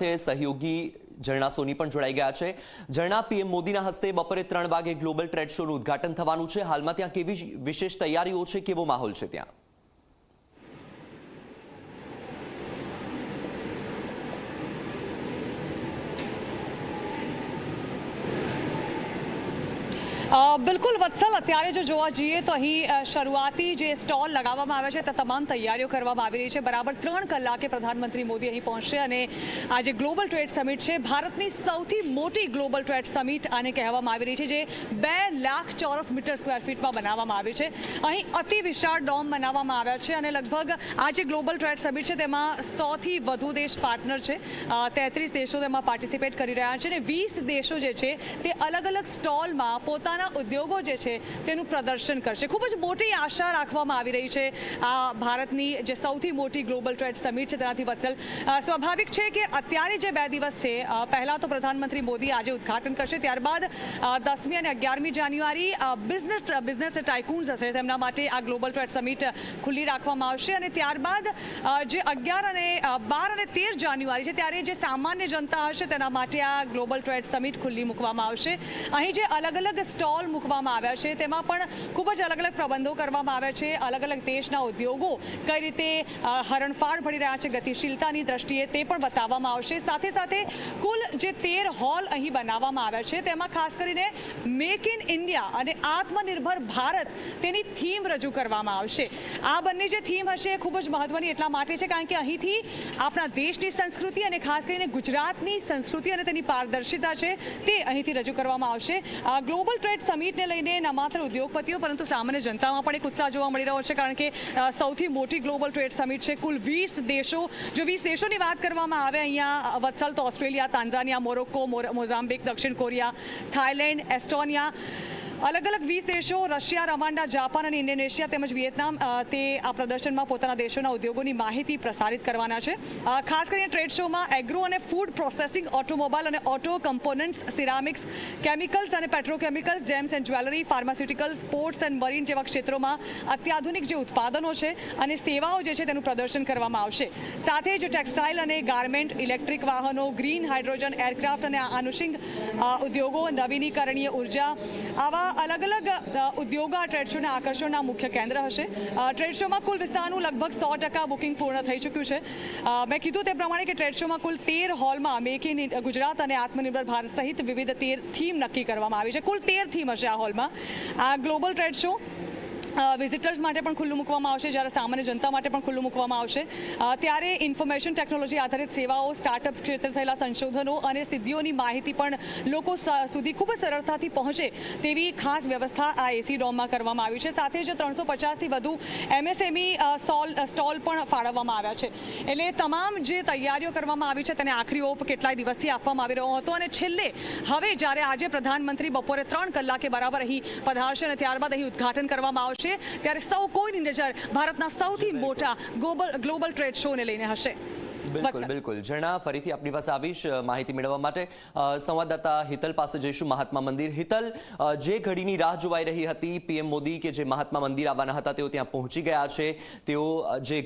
સાથે સહયોગી ઝરણા સોની પણ જોડાઈ ગયા છે. ઝરણા પીએમ મોદીના હસ્તે બપોરે ત્રણ વાગે ગ્લોબલ ટ્રેડ શોનું ઉદ્ઘાટન થવાનું છે. હાલમાં ત્યાં કેવી વિશેષ તૈયારીઓ છે? કેવો માહોલ છે ત્યાં? બિલકુલ વત્સલ. અત્યારે જો જોવા જઈએ તો અહીં શરૂઆતી જે સ્ટોલ લગાવવામાં આવે છે, તે તમામ તૈયારીઓ કરવામાં આવી રહી છે. બરાબર ત્રણ કલાકે પ્રધાનમંત્રી મોદી અહીં પહોંચશે અને આ જે ગ્લોબલ ટ્રેડ સમિટ છે, ભારતની સૌથી મોટી ગ્લોબલ ટ્રેડ સમિટ આને કહેવામાં આવી રહી છે, જે બે લાખ ચોરસ મીટર સ્ક્વેર ફીટમાં બનાવવામાં આવી છે. અહીં અતિ વિશાળ ડોમ બનાવવામાં આવ્યા છે અને લગભગ આ જે ગ્લોબલ ટ્રેડ સમિટ છે, તેમાં સોથી વધુ દેશ પાર્ટનર છે. તેત્રીસ દેશો તેમાં પાર્ટિસિપેટ કરી રહ્યા છે અને વીસ દેશો જે છે, તે અલગ અલગ સ્ટોલમાં પોતાના ઉદ્યોગો જે છે તેનું પ્રદર્શન કરશે. ખૂબ જ મોટી આશા રાખવામાં આવી રહી છે આ ભારતની જે સૌથી મોટી ગ્લોબલ ટ્રેડ સમિટ છે તેનાથી વત્સલ. સ્વાભાવિક છે કે અત્યારે જે બે દિવસ છે પહેલા તો પ્રધાનમંત્રી મોદી આજે ઉદઘાટન કરશે, ત્યારબાદ દસમી અને અગિયારમી જાન્યુઆરી બિઝનેસ બિઝનેસ ટાઇકૂન્સ હશે. તેમના માટે આ ગ્લોબલ ટ્રેડ સમિટ ખુલ્લી રાખવામાં આવશે અને ત્યારબાદ જે અગિયાર અને બાર અને તેર જાન્યુઆરી છે, ત્યારે જે સામાન્ય જનતા હશે તેના માટે આ ગ્લોબલ ટ્રેડ સમિટ ખુલ્લી મૂકવામાં આવશે. અહીં જે અલગ અલગ સ્ટોલ મૂકવામાં આવ્યા છે. તેમાં પણ ખૂબ જ અલગ અલગ પ્રબંધો કરવામાં આવ્યા છે. અલગ અલગ દેશના ઉદ્યોગો કઈ રીતે હરણફાળ ભરી રહ્યા છે ગતિશીલતાની દ્રષ્ટિએ તે પણ બતાવવામાં આવશે. સાથે સાથે કુલ જે તેર હોલ અહીં બનાવવામાં આવ્યા છે, તેમાં ખાસ કરીને મેક ઇન ઇન્ડિયા અને આત્મનિર્ભર ભારત તેની થીમ રજૂ કરવામાં આવશે. આ બંને જે થીમ હશે એ ખૂબ જ મહત્વની એટલા માટે છે કારણ કે અહીંથી આપણા દેશની સંસ્કૃતિ અને ખાસ કરીને ગુજરાતની સંસ્કૃતિ અને તેની પારદર્શિતા છે તે અહીંથી રજૂ કરવામાં આવશે. ગ્લોબલ ટ્રેડ સમિટને લઈને ન માત્ર ઉદ્યોગપતિઓ, પરંતુ સામાન્ય જનતામાં પણ એક ઉત્સાહ જોવા મળી રહ્યો છે, કારણ કે સૌથી મોટી ગ્લોબલ ટ્રેડ સમિટ છે, કુલ વીસ દેશો, જો વીસ દેશોની વાત કરવામાં આવે અહીંયા વત્સલ તો ઓસ્ટ્રેલિયા, તાંઝાનિયા, મોરોક્કો, મોર- મોઝામ્બિક, દક્ષિણ કોરિયા, થાઇલેન્ડ, એસ્ટોનિયા અલગ અલગ વીસ દેશો, રશિયા રવાન્ડા જાપાન અને ઇન્ડોનેશિયા તેમજ વિયેતનામ તે આ પ્રદર્શનમાં પોતાના દેશોના ઉદ્યોગોની માહિતી પ્રસારિત કરવાના છે. ખાસ કરીને ટ્રેડ શોમાં એગ્રો અને ફૂડ પ્રોસેસિંગ, ઓટોમોબાઈલ અને ઓટો કમ્પોનન્ટ્સ, સિરામિક્સ, કેમિકલ્સ અને petrochemicals, gems and jewellery, pharmaceuticals, sports and marine જેવા ક્ષેત્રોમાં અત્યાધુનિક જે ઉત્પાદનો છે અને સેવાઓ જે છે તેનું પ્રદર્શન કરવામાં આવશે. સાથે જ ટેક્સટાઇલ અને ગાર્મેન્ટ, ઇલેક્ટ્રિક વાહનો, ગ્રીન હાઇડ્રોજન એરક્રાફ્ટ અને આનુષિંગ ઉદ્યોગો, નવીનીકરણીય ઊર્જા, આવા અલગ અલગ ઉદ્યોગો આ ટ્રેડ શોને આકર્ષણના મુખ્ય કેન્દ્ર હશે. ટ્રેડ શોમાં કુલ વિસ્તારનું લગભગ સો ટકા બુકિંગ પૂર્ણ થઈ ચૂક્યું છે. મેં કીધું તે પ્રમાણે કે ટ્રેડ શોમાં કુલ તેર હોલમાં મેક ઇન ગુજરાત અને આત્મનિર્ભર ભારત સહિત વિવિધ તેર થીમ નક્કી કરવામાં આવી છે. કુલ તેર થીમ હશે આ હોલમાં આ ગ્લોબલ ટ્રેડ શો વિઝિટર્સ માટે પણ ખુલ્લું મૂકવામાં આવશે. જ્યારે સામાન્ય જનતા માટે પણ ખુલ્લું મૂકવામાં આવશે. ત્યારે ઇન્ફોર્મેશન ટેકનોલોજી આધારિત સેવાઓ સ્ટાર્ટઅપ્સ ક્ષેત્રે થયેલા સંશોધનો અને સિદ્ધિઓની માહિતી પણ લોકો સુધી ખૂબ જ સરળતાથી પહોંચે તેવી ખાસ વ્યવસ્થા આ એસી ડોમમાં કરવામાં આવી છે. સાથે જ ત્રણસો પચાસથી વધુ એમએસએમઈ સ્ટોલ સ્ટોલ પણ ફાળવવામાં આવ્યા છે. એટલે તમામ જે તૈયારીઓ કરવામાં આવી છે તેને આખરી ઓપ કેટલાય દિવસથી આપવામાં આવી રહ્યો હતો. અને છેલ્લે, હવે જ્યારે આજે પ્રધાનમંત્રી બપોરે ત્રણ કલાકે બરાબર અહીં પધારશે અને ત્યારબાદ અહીં ઉદ્ઘાટન કરવામાં આવશે ત્યારે સૌ કોઈની નજર ભારતના સૌથી મોટા ગ્લોબલ ગ્લોબલ ટ્રેડ શોને લઈને હશે. બિલકુલ બિલકુલ. ઝરણા ફરીથી આપની પાસે આવીશ માહિતી મેળવવા માટે. સંવાદદાતા હિતલ પાસે જઈશું મહાત્મા મંદિર. હિતલ જે ઘડીની રાહ જોવાઈ રહી હતી પીએમ મોદી કે જે મહાત્મા મંદિર આવવાના હતા તેઓ ત્યાં પહોંચી ગયા છે. તેઓ જે